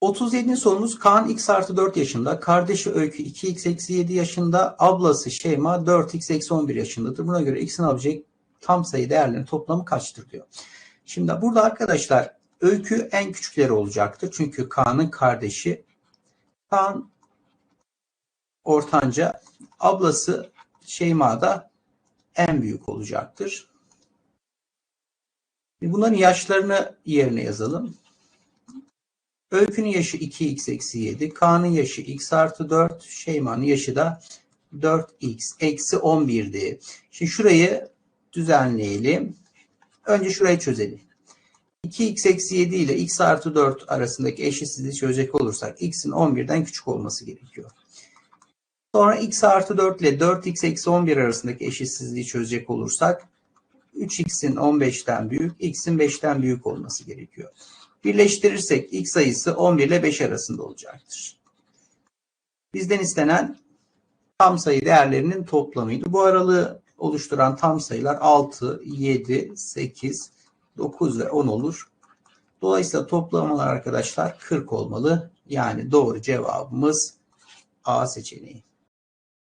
37. sorumuz Kaan x artı 4 yaşında, kardeşi Öykü 2x eksi 7 yaşında, ablası Şeyma 4x eksi 11 yaşındadır. Buna göre x'in alabilecek tam sayı değerlerinin toplamı kaçtır diyor. Şimdi burada arkadaşlar Öykü en küçükleri olacaktır. Çünkü Kaan'ın kardeşi. Kaan ortanca, ablası Şeyma da en büyük olacaktır. Bunların yaşlarını yerine yazalım. Öykünün yaşı 2x eksi 7. Kaan'ın yaşı x artı 4. Şeyma'nın yaşı da 4x eksi 11'di. Şimdi şurayı düzenleyelim. Önce şurayı çözelim. 2x eksi 7 ile x artı 4 arasındaki eşitsizliği çözecek olursak x'in 11'den küçük olması gerekiyor. Sonra x artı 4 ile 4x eksi 11 arasındaki eşitsizliği çözecek olursak 3x'in 15'ten büyük, x'in 5'ten büyük olması gerekiyor. Birleştirirsek x sayısı 11 ile 5 arasında olacaktır. Bizden istenen tam sayı değerlerinin toplamıydı. Bu aralığı oluşturan tam sayılar 6, 7, 8, 9 ve 10 olur. Dolayısıyla toplamalar arkadaşlar 40 olmalı. Yani doğru cevabımız A seçeneği.